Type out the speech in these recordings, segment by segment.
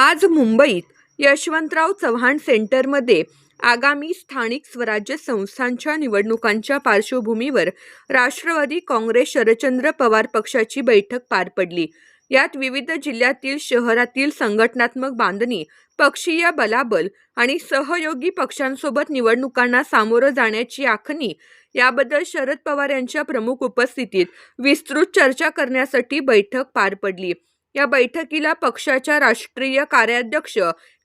आज मुंबईत यशवंतराव चव्हाण सेंटरमध्ये आगामी स्थानिक स्वराज्य संस्थांच्या निवडणुकांच्या पार्श्वभूमीवर राष्ट्रवादी काँग्रेस शरदचंद्र पवार पक्षाची बैठक पार पडली. यात विविध जिल्ह्यातील शहरातील संघटनात्मक बांधणी पक्षीय बलाबल आणि सहयोगी पक्षांसोबत निवडणुकांना सामोरं जाण्याची आखणी याबद्दल शरद पवार यांच्या प्रमुख उपस्थितीत विस्तृत चर्चा करण्यासाठी बैठक पार पडली. या बैठकीला पक्षाच्या राष्ट्रीय कार्याध्यक्ष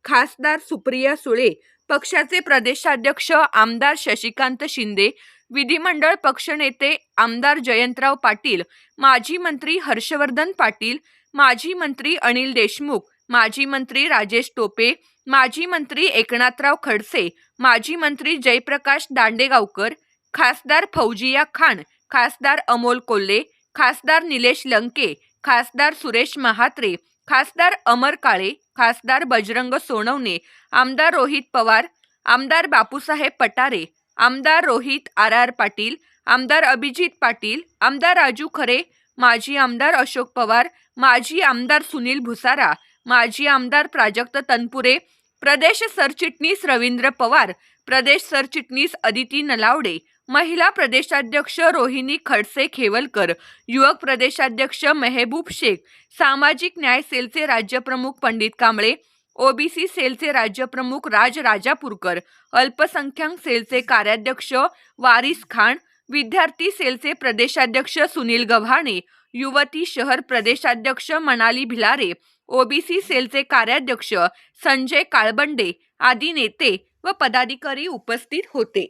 खासदार सुप्रिया सुळे पक्षाचे प्रदेशाध्यक्ष आमदार शशिकांत शिंदे विधिमंडळ पक्षनेते आमदार जयंतराव पाटील माजी मंत्री हर्षवर्धन पाटील माजी मंत्री अनिल देशमुख माजी मंत्री राजेश टोपे माजी मंत्री एकनाथराव खडसे माजी मंत्री जयप्रकाश दांडेगावकर खासदार फौजिया खान खासदार अमोल कोल्हे खासदार निलेश लंके खासदार सुरेश महात्रे खासदार अमर काळे खासदार बजरंग सोनवणे आमदार रोहित पवार आमदार बापूसाहेब पटारे आमदार रोहित आर आर पाटील आमदार अभिजित पाटील आमदार राजू खरे माजी आमदार अशोक पवार माजी आमदार सुनील भुसारा माजी आमदार प्राजक्त तनपुरे प्रदेश सरचिटणीस रवींद्र पवार प्रदेश सरचिटणीस अदिती नलावडे महिला प्रदेशाध्यक्ष रोहिणी खडसे खेवलकर युवक प्रदेशाध्यक्ष मेहबूब शेख सामाजिक न्याय सेलचे राज्यप्रमुख पंडित कांबळे ओबीसी सेलचे राज्यप्रमुख राज राजापूरकर अल्पसंख्याक सेलचे कार्याध्यक्ष वारिस खान विद्यार्थी सेलचे प्रदेशाध्यक्ष सुनील गव्हाणे युवती शहर प्रदेशाध्यक्ष मनाली भिलारे ओबीसी सेलचे कार्याध्यक्ष संजय काळबंडे आदी नेते व पदाधिकारी उपस्थित होते.